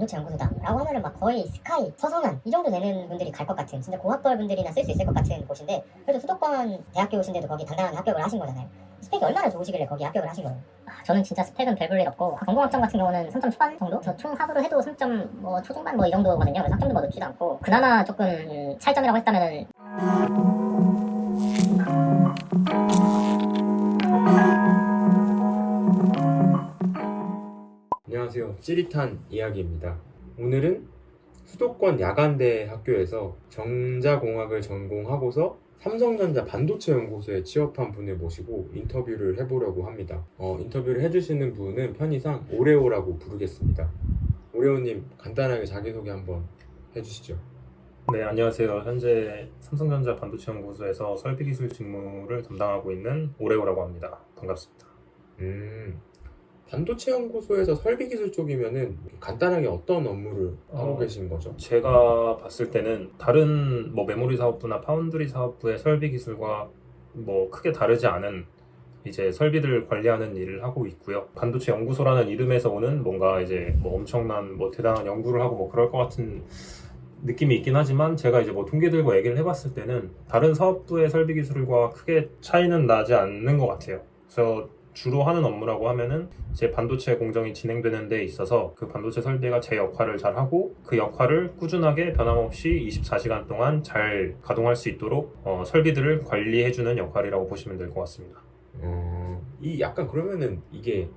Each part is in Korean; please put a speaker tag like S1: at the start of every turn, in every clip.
S1: 반도체 연구소다 라고 하면은 막 거의 스카이, 서성한 이 정도 되는 분들이 갈 것 같은 진짜 고학벌 분들이나 쓸 수 있을 것 같은 곳인데 그래도 수도권 대학교신데도 거기 당당하게 합격을 하신 거잖아요 스펙이 얼마나 좋으시길래 거기 합격을 하신 거예요? 아, 저는 진짜 스펙은 별볼일 없고 전공학점 같은 경우는 3점 초반 정도? 저 총 합으로 해도 3점 뭐 초중반 뭐 이 정도거든요 그래서 학점도 뭐 높지도 않고 그나마 조금 음, 차이점이라고 했다면은
S2: 찌릿한 이야기입니다. 오늘은 수도권 야간대 학교에서 정자공학을 전공하고서 삼성전자 반도체 연구소에 취업한 분을 모시고 인터뷰를 해보려고 합니다. 어, 인터뷰를 해주시는 분은 편의상 오레오라고 부르겠습니다. 오레오님 간단하게 자기소개 한번 해주시죠.
S3: 네, 안녕하세요. 현재 삼성전자 반도체 연구소에서 설비 기술 직무를 담당하고 있는 오레오라고 합니다. 반갑습니다.
S2: 음, 반도체 연구소에서 설비 기술 쪽이면은 간단하게 어떤 업무를 하고
S3: 어,
S2: 계신 거죠?
S3: 제가 봤을 때는 다른 뭐 메모리 사업부나 파운드리 사업부의 설비 기술과 뭐 크게 다르지 않은 이제 설비를 관리하는 일을 하고 있고요. 반도체 연구소라는 이름에서 오는 뭔가 이제 뭐 엄청난 뭐 대단한 연구를 하고 뭐 그럴 것 같은 느낌이 있긴 하지만 제가 이제 뭐 동기들과 얘기를 해봤을 때는 다른 사업부의 설비 기술과 크게 차이는 나지 않는 것 같아요. 그래서 주로 하는 업무라고 하면은 이제 반도체 공정이 진행되는 데 있어서 그 반도체 설비가 제 역할을 잘 하고 그 역할을 꾸준하게 변함없이 24시간 동안 잘 가동할 수 있도록 어, 설비들을 관리해주는 역할이라고 보시면 될 것 같습니다.
S2: 어, 이 약간 그러면은 이게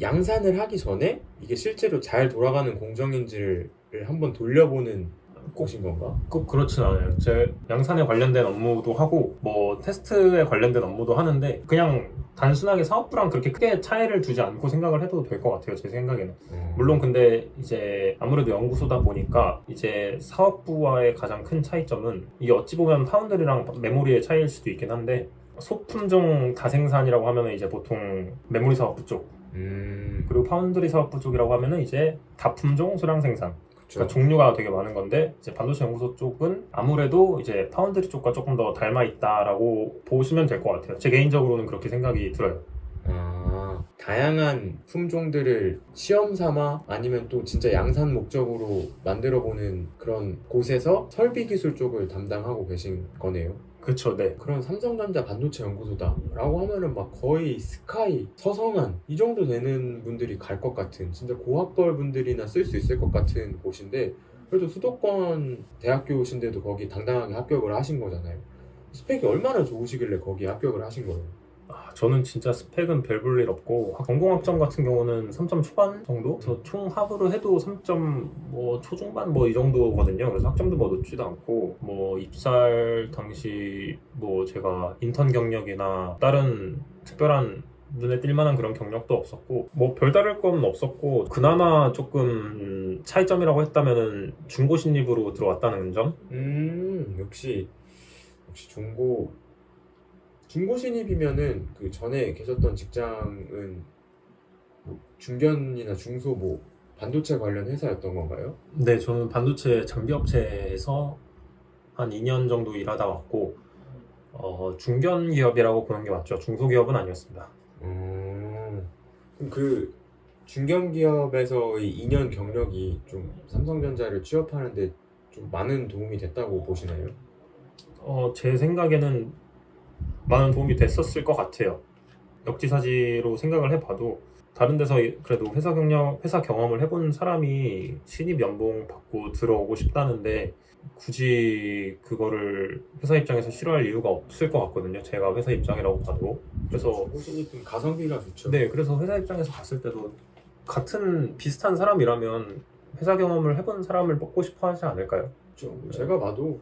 S2: 양산을 하기 전에 이게 실제로 잘 돌아가는 공정인지를 한번 돌려보는 곳인 건가?
S3: 꼭 그렇진 않아요. 제 양산에 관련된 업무도 하고 뭐 테스트에 관련된 업무도 하는데 그냥 단순하게 사업부랑 그렇게 크게 차이를 두지 않고 생각을 해도 될 것 같아요. 제 생각에는.
S2: 어,
S3: 물론 근데 이제 아무래도 연구소다 보니까 이제 사업부와의 가장 큰 차이점은 이게 어찌 보면 파운드리랑 메모리의 차이일 수도 있긴 한데 소품종 다생산이라고 하면은 이제 보통 메모리 사업부 쪽
S2: 음,
S3: 그리고 파운드리 사업부 쪽이라고 하면은 이제 다품종 소량 생산 그러니까 종류가 되게 많은 건데 이제 반도체 연구소 쪽은 아무래도 이제 파운드리 쪽과 조금 더 닮아 있다라고 보시면 될 것 같아요. 제 개인적으로는 그렇게 생각이 들어요.
S2: 아, 다양한 품종들을 시험 삼아 아니면 또 진짜 양산 목적으로 만들어 보는 그런 곳에서 설비 기술 쪽을 담당하고 계신 거네요.
S3: 그쵸, 네.
S2: 그런 삼성전자 반도체 연구소다라고 하면은 막 거의 스카이, 서성한 이 정도 되는 분들이 갈 것 같은 진짜 고학벌 분들이나 쓸 수 있을 것 같은 곳인데 그래도 수도권 대학교신데도 거기 당당하게 합격을 하신 거잖아요. 스펙이 얼마나 좋으시길래 거기 합격을 하신 거예요?
S3: 아, 저는 진짜 스펙은 별 볼 일 없고 전공학점 같은 경우는 3점 초반 정도? 그래서 총 합으로 해도 3점 뭐 초중반 뭐 이 정도거든요. 그래서 학점도 뭐 높지도 않고 뭐 입사할 당시 뭐 제가 인턴 경력이나 다른 특별한 눈에 띌 만한 그런 경력도 없었고 뭐 별다를 건 없었고 그나마 조금 음, 차이점이라고 했다면은 중고 신입으로 들어왔다는 점
S2: 음, 역시 역시 중고 중고 신입이면은 그 전에 계셨던 직장은 뭐 중견이나 중소 뭐 반도체 관련 회사였던 건가요?
S3: 네, 저는 반도체 장비 업체에서 한 2년 정도 일하다 왔고 어, 중견 기업이라고 보는 게 맞죠. 중소기업은 아니었습니다.
S2: 음, 그럼 그 중견 기업에서의 2년 경력이 좀 삼성전자를 취업하는데 좀 많은 도움이 됐다고 보시나요?
S3: 어, 제 생각에는 많은 도움이 됐었을 것 같아요. 역지사지로 생각을 해봐도 다른 데서 그래도 회사 경력, 회사 경험을 해본 사람이 신입 연봉 받고 들어오고 싶다는데 굳이 그거를 회사 입장에서 싫어할 이유가 없을 것 같거든요. 제가 회사 입장이라고 봐도. 그래서
S2: 신입은 가성비가 좋죠.
S3: 네, 그래서 회사 입장에서 봤을 때도 같은 비슷한 사람이라면 회사 경험을 해본 사람을 뽑고 싶어 하지 않을까요?
S2: 그렇죠. 제가 봐도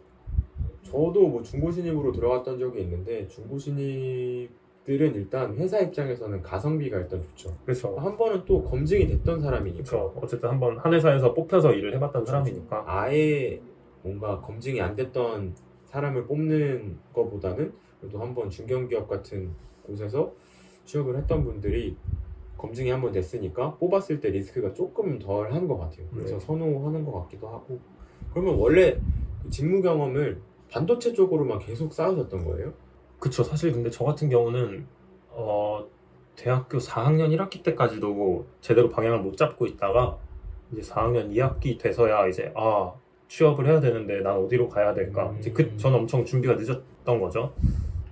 S2: 저도 뭐 중고 신입으로 들어갔던 적이 있는데 중고 신입들은 일단 회사 입장에서는 가성비가 일단 좋죠.
S3: 그렇죠.
S2: 한 번은 또 검증이 됐던 사람이니까
S3: 그렇죠. 어쨌든 한 번 한 회사에서 뽑혀서 일을 해봤던 사람이니까.
S2: 아예 뭔가 검증이 안 됐던 사람을 뽑는 것보다는 그래도 한번 중견기업 같은 곳에서 취업을 했던 분들이 검증이 한번 됐으니까 뽑았을 때 리스크가 조금 덜 한 것 같아요. 그래서
S3: 네.
S2: 선호하는 것 같기도 하고. 그러면 원래 그 직무 경험을 반도체 쪽으로만 계속 쌓으셨던 거예요?
S3: 그쵸. 사실 근데 저 같은 경우는 어, 대학교 4학년 1학기 때까지도 제대로 방향을 못 잡고 있다가 이제 4학년 2학기 돼서야 이제 아 취업을 해야 되는데 난 어디로 가야 될까?
S2: 음.
S3: 이제 그 저는 엄청 준비가 늦었던 거죠.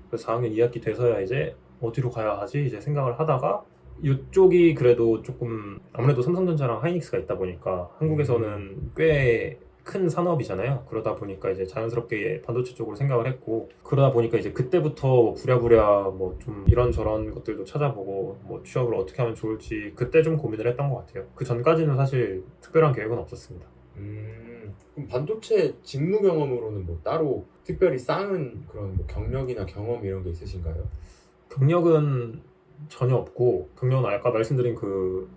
S3: 그래서 4학년 2학기 돼서야 이제 어디로 가야 하지 이제 생각을 하다가 이쪽이 그래도 조금 아무래도 삼성전자랑 하이닉스가 있다 보니까 한국에서는 꽤 큰 산업이잖아요. 그러다 보니까 이제 자연스럽게 반도체 쪽으로 생각을 했고 그러다 보니까 이제 그때부터 부랴부랴 뭐 좀 이런 저런 것들도 찾아보고 뭐 취업을 어떻게 하면 좋을지 그때 좀 고민을 했던 것 같아요. 그 전까지는 사실 특별한 계획은 없었습니다.
S2: 음, 그럼 반도체 직무 경험으로는 뭐 따로 특별히 쌓은 그런 뭐 경력이나 경험 이런 게 있으신가요?
S3: 경력은 전혀 없고 경력은 아까 말씀드린 그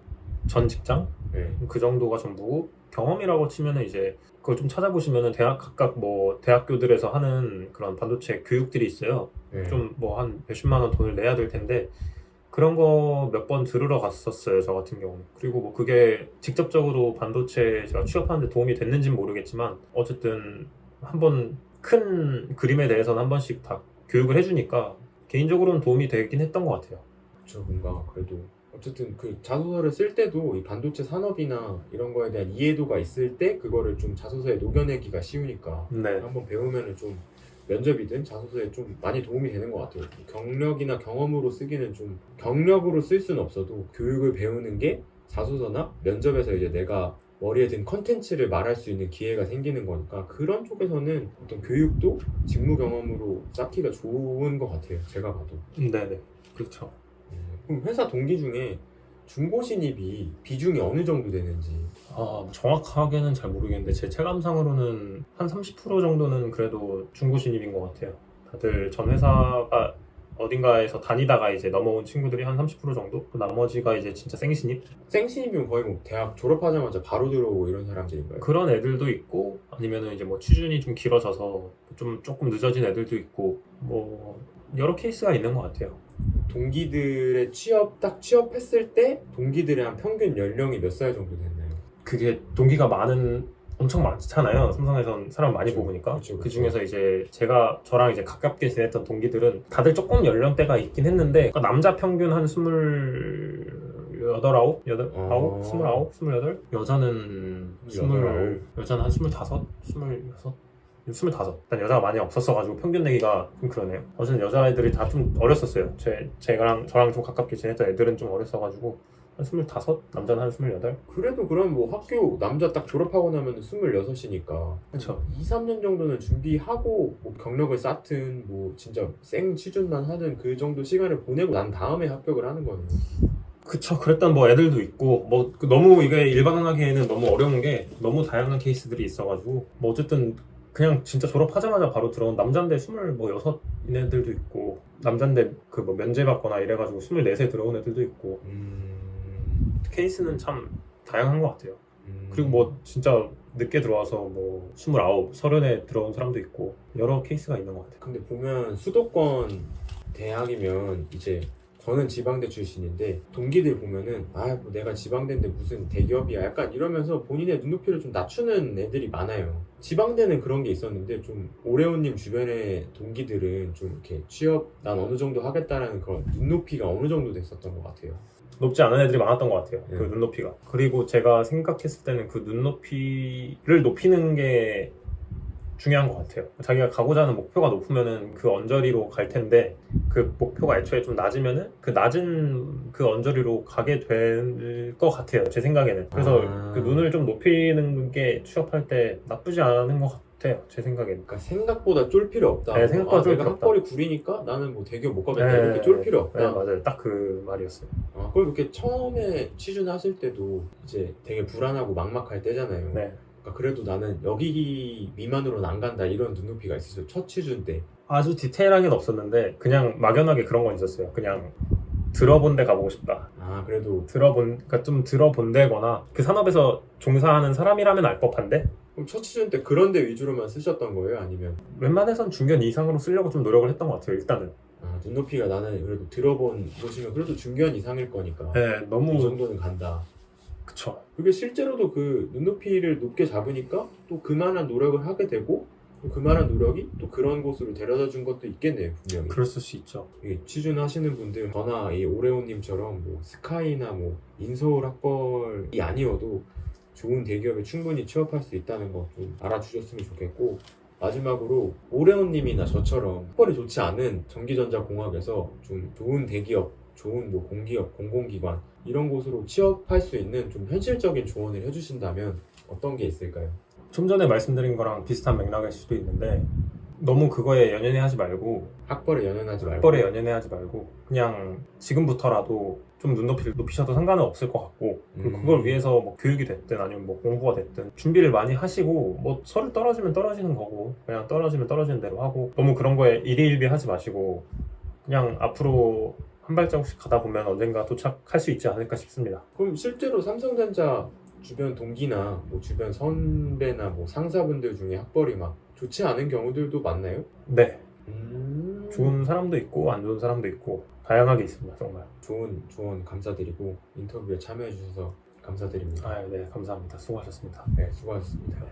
S3: 전 직장
S2: 네.
S3: 그 정도가 전부고 경험이라고 치면은 이제 그걸 좀 찾아보시면은 대학 각각 뭐 대학교들에서 하는 그런 반도체 교육들이 있어요.
S2: 네.
S3: 좀뭐 한 몇십만 원 돈을 내야 될 텐데 그런 거 몇 번 들으러 갔었어요 저 같은 경우는 그리고 뭐 그게 직접적으로 반도체 제가 취업하는데 도움이 됐는지는 모르겠지만 어쨌든 한번 큰 그림에 대해서는 한 번씩 다 교육을 해주니까 개인적으로는 도움이 되긴 했던 것 같아요
S2: 그렇죠. 뭔가 그래도 어쨌든 그 자소서를 쓸 때도 이 반도체 산업이나 이런 거에 대한 이해도가 있을 때 그거를 좀 자소서에 녹여내기가 쉬우니까
S3: 네
S2: 한번 배우면은 좀 면접이든 자소서에 좀 많이 도움이 되는 것 같아요. 경력이나 경험으로 쓰기는 좀 경력으로 쓸 수는 없어도 교육을 배우는 게 자소서나 면접에서 이제 내가 머리에 든 컨텐츠를 말할 수 있는 기회가 생기는 거니까 그런 쪽에서는 어떤 교육도 직무 경험으로 쌓기가 좋은 것 같아요. 제가 봐도.
S3: 네네 그렇죠
S2: 음, 그럼 회사 동기 중에 중고 신입이 비중이 어느 정도 되는지
S3: 아, 정확하게는 잘 모르겠는데 제 체감상으로는 한 30% 정도는 그래도 중고 신입인 것 같아요. 다들 전 회사가 어딘가에서 다니다가 이제 넘어온 친구들이 한 30% 정도? 그 나머지가 이제 진짜 생신입?
S2: 생신입이면 거의 뭐 대학 졸업하자마자 바로 들어오고 이런 사람들인가요?
S3: 그런 애들도 있고 아니면은 이제 뭐 취준이 좀 길어져서 좀 조금 늦어진 애들도 있고 뭐 여러 케이스가 있는 것 같아요.
S2: 동기들의 취업 딱 취업했을 때 동기들의 한 평균 연령이 몇 살 정도 됐나요?
S3: 그게 동기가 많은 엄청 많잖아요. 삼성에선 사람 많이
S2: 그쵸.
S3: 뽑으니까.
S2: 그쵸, 그쵸.
S3: 그 중에서 이제 제가 저랑 이제 가깝게 지냈던 동기들은 다들 조금 연령대가 있긴 했는데 그러니까 남자 평균 한 스물 여덟 아홉 여덟
S2: 어.
S3: 아홉 스물 아홉 스물 여덟 여자는 스물 여자는 한 스물 다섯 스물 여섯 스물다섯. 일단 여자가 많이 없었어가지고 평균 내기가 좀 그러네요. 어쨌든 여자애들이 다 좀 어렸었어요. 제 제가랑 저랑 좀 가깝게 지냈던 애들은 좀 어렸어가지고 한 스물다섯, 남자는 한 스물여덟.
S2: 그래도 그럼 뭐 학교 남자 딱 졸업하고 나면 26이니까
S3: 그쵸.
S2: 2, 3년 정도는 준비하고 뭐 경력을 쌓든 뭐 진짜 생 취준만 하든 그 정도 시간을 보내고 난 다음에 합격을 하는 거네요.
S3: 그쵸 그랬던 뭐 애들도 있고 뭐그 너무 이게 일반화하기에는 너무 어려운 게 너무 다양한 케이스들이 있어가지고 뭐 어쨌든 그냥 진짜 졸업하자마자 바로 들어온 남잔데 스물 뭐 여섯 인 애들도 있고 남잔데 그 뭐 면제 받거나 이래가지고 스물 넷에 들어온 애들도 있고.
S2: 음...
S3: 케이스는 참 다양한 것 같아요.
S2: 음...
S3: 그리고 뭐 진짜 늦게 들어와서 뭐 스물아홉 서른에 들어온 사람도 있고 여러 케이스가 있는 것 같아요.
S2: 근데 보면 수도권 대학이면 이제 저는 지방대 출신인데 동기들 보면은 아 뭐 내가 지방대인데 무슨 대기업이야 약간 이러면서 본인의 눈높이를 좀 낮추는 애들이 많아요 지방대는 그런 게 있었는데 좀 오레오님 주변의 동기들은 좀 이렇게 취업 난 어느 정도 하겠다라는 그런 눈높이가 어느 정도 됐었던 것 같아요
S3: 높지 않은 애들이 많았던 것 같아요. 그
S2: 네.
S3: 눈높이가. 그리고 제가 생각했을 때는 그 눈높이를 높이는 게 중요한 것 같아요. 자기가 가고자 하는 목표가 높으면은 그 언저리로 갈 텐데 그 목표가 애초에 좀 낮으면은 그 낮은 그 언저리로 가게 될 것 같아요. 제 생각에는. 그래서
S2: 아.
S3: 그 눈을 좀 높이는 게 취업할 때 나쁘지 않은 것 같아요. 제 생각에는.
S2: 그러니까 생각보다 쫄 필요 없다
S3: 네, 생각보다
S2: 아,
S3: 쫄 필요 없다.
S2: 학벌이 구리니까 나는 뭐 대기업 못 가겠다
S3: 네.
S2: 이렇게 쫄 필요 없다
S3: 네, 맞아요. 딱 그 말이었어요.
S2: 아, 그리고 이렇게 처음에 취준하실 때도 이제 되게 불안하고 막막할 때잖아요.
S3: 네.
S2: 그러니까 그래도 나는 여기 미만으로는 안 간다 이런 눈높이가 있었어요. 첫 취준 때.
S3: 아주 디테일하게는 없었는데 그냥 막연하게 그런 건 있었어요. 그냥 들어본 데 가보고 싶다.
S2: 아 그래도
S3: 들어본 그러니까 좀 들어본 데거나 그 산업에서 종사하는 사람이라면 알 법한데
S2: 그럼 첫 취준 때 그런 데 위주로만 쓰셨던 거예요? 아니면
S3: 웬만해선 중견 이상으로 쓰려고 좀 노력을 했던 것 같아요. 일단은.
S2: 아, 눈높이가 나는 그래도 들어본 곳이면 그래도 중견 이상일 거니까
S3: 네,
S2: 이
S3: 너무
S2: 정도는 간다.
S3: 그쵸.
S2: 그게 실제로도 그 눈높이를 높게 잡으니까 또 그만한 노력을 하게 되고 또 그만한 노력이 또 그런 곳으로 데려다 준 것도 있겠네요 분명히.
S3: 그랬을 수 있죠.
S2: 이 취준하시는 분들 저나 이 오레오님처럼 뭐 스카이나 뭐 인서울 학벌이 아니어도 좋은 대기업에 충분히 취업할 수 있다는 거 좀 알아주셨으면 좋겠고 마지막으로 오레온님이나 저처럼 학벌이 좋지 않은 전기전자공학에서 좀 좋은 대기업, 좋은 뭐 공기업, 공공기관 이런 곳으로 취업할 수 있는 좀 현실적인 조언을 해주신다면 어떤 게 있을까요?
S3: 좀 전에 말씀드린 거랑 비슷한 맥락일 수도 있는데 너무 그거에 연연해 하지 말고
S2: 학벌에 연연하지 말고
S3: 학벌에 연연해 하지 말고 그냥 지금부터라도 좀 눈높이를 높이셔도 상관은 없을 것 같고 그리고
S2: 음.
S3: 그걸 위해서 뭐 교육이 됐든 아니면 뭐 공부가 됐든 준비를 많이 하시고 뭐 서류 떨어지면 떨어지는 거고 그냥 떨어지면 떨어지는 대로 하고 너무 그런 거에 일희일비 하지 마시고 그냥 앞으로 한 발자국씩 가다 보면 언젠가 도착할 수 있지 않을까 싶습니다.
S2: 그럼 실제로 삼성전자 주변 동기나 뭐 주변 선배나 뭐 상사분들 중에 학벌이 막 좋지 않은 경우들도 많나요?
S3: 네,
S2: 음...
S3: 좋은 사람도 있고 안 좋은 사람도 있고 다양하게 있습니다 정말.
S2: 좋은 조언 감사드리고 인터뷰에 참여해 주셔서 감사드립니다.
S3: 아, 네, 감사합니다. 수고하셨습니다.
S2: 네, 수고하셨습니다.